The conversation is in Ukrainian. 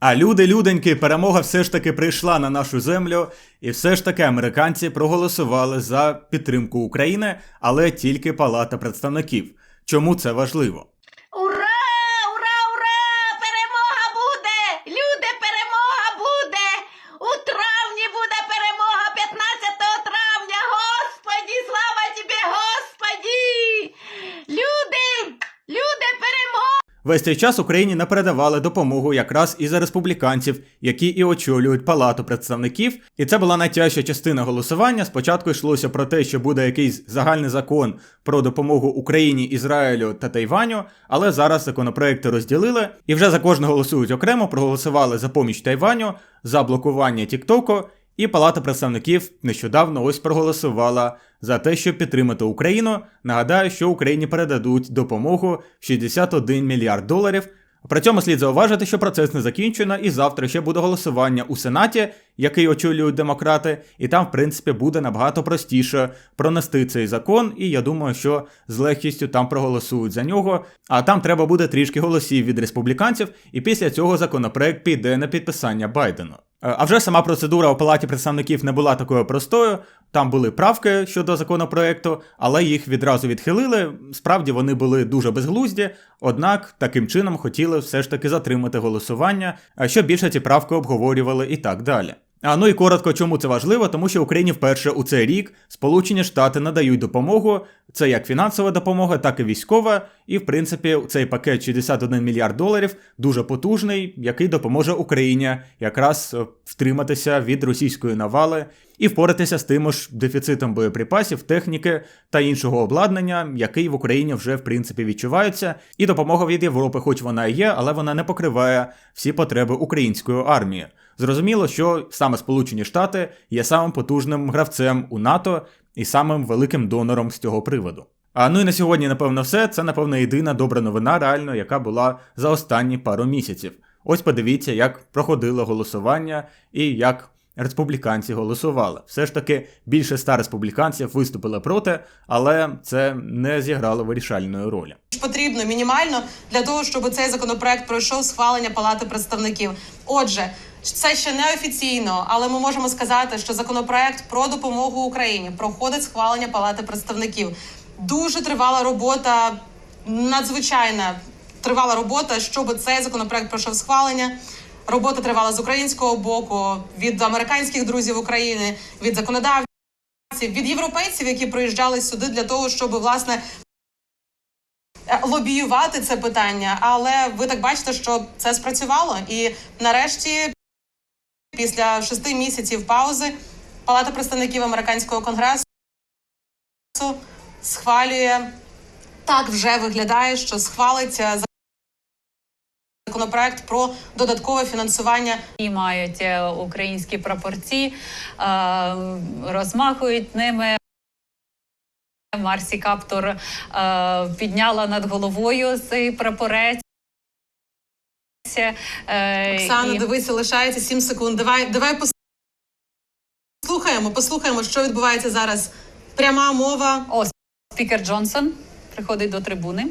А люди, люденьки, перемога все ж таки прийшла на нашу землю, і все ж таки американці проголосували за підтримку України, але тільки Палата представників. Чому це важливо? Весь цей час Україні не передавали допомогу якраз із республіканців, які і очолюють Палату представників. І це була найтяжча частина голосування. Спочатку йшлося про те, що буде якийсь загальний закон про допомогу Україні, Ізраїлю та Тайваню, але зараз законопроекти розділили і вже за кожне голосують окремо, проголосували за поміч Тайваню, за блокування Тіктоку. І Палата представників нещодавно ось проголосувала за те, щоб підтримати Україну. Нагадаю, що Україні передадуть допомогу в 61 мільярд доларів. При цьому слід зауважити, що процес не закінчено, і завтра ще буде голосування у Сенаті, який очолюють демократи, і там, в принципі, буде набагато простіше пронести цей закон. І я думаю, що з легкістю там проголосують за нього. А там треба буде трішки голосів від республіканців, і після цього законопроект піде на підписання Байдену. Е, А вже сама процедура у палаті представників не була такою простою. Там були правки щодо законопроекту, але їх відразу відхилили. Справді вони були дуже безглузді, однак таким чином хотіли все ж таки затримати голосування, а щоб більше ці правки обговорювали і так далі. А ну і коротко, чому це важливо, тому що Україні вперше у цей рік Сполучені Штати надають допомогу. Це як фінансова допомога, так і військова. І в принципі цей пакет 61 мільярд доларів дуже потужний, який допоможе Україні якраз е, втриматися від російської навали і впоратися з тим ж дефіцитом боєприпасів, техніки та іншого обладнання, який в Україні вже в принципі відчувається. І допомога від Європи, хоч вона і є, але вона не покриває всі потреби української армії. Зрозуміло, що саме Сполучені Штати є самим потужним гравцем у НАТО і самим великим донором з цього приводу. А ну і на сьогодні, напевно, все. Це, напевно, єдина добра новина, реально, яка була за останні пару місяців. Ось подивіться, як проходило голосування і як республіканці голосували. Все ж таки більше ста республіканців виступили проти, але це не зіграло вирішальної ролі. потрібно мінімально для того, щоб цей законопроект пройшов схвалення Палати представників. Отже, це ще не офіційно, але ми можемо сказати, що законопроект про допомогу Україні проходить схвалення Палати представників. Дуже тривала робота, надзвичайна тривала робота, щоб цей законопроект пройшов схвалення. Робота тривала з українського боку, від американських друзів України, від законодавців, від європейців, які приїжджали сюди для того, щоб власне лобіювати це питання, але ви так бачите, що це спрацювало. І нарешті, після шести місяців паузи, Палата представників американського конгресу схвалює так. Вже виглядає, що схвалиться законопроект про додаткове фінансування і мають е, українські прапорці, е, розмахують ними. Марсі Каптор е, підняла над головою цей прапорець. Е, Оксана, і- дивися, лишається 7 секунд. Давай, давай послухаємо, послухаємо, що відбувається зараз. Пряма мова. О, спікер Джонсон приходить до трибуни.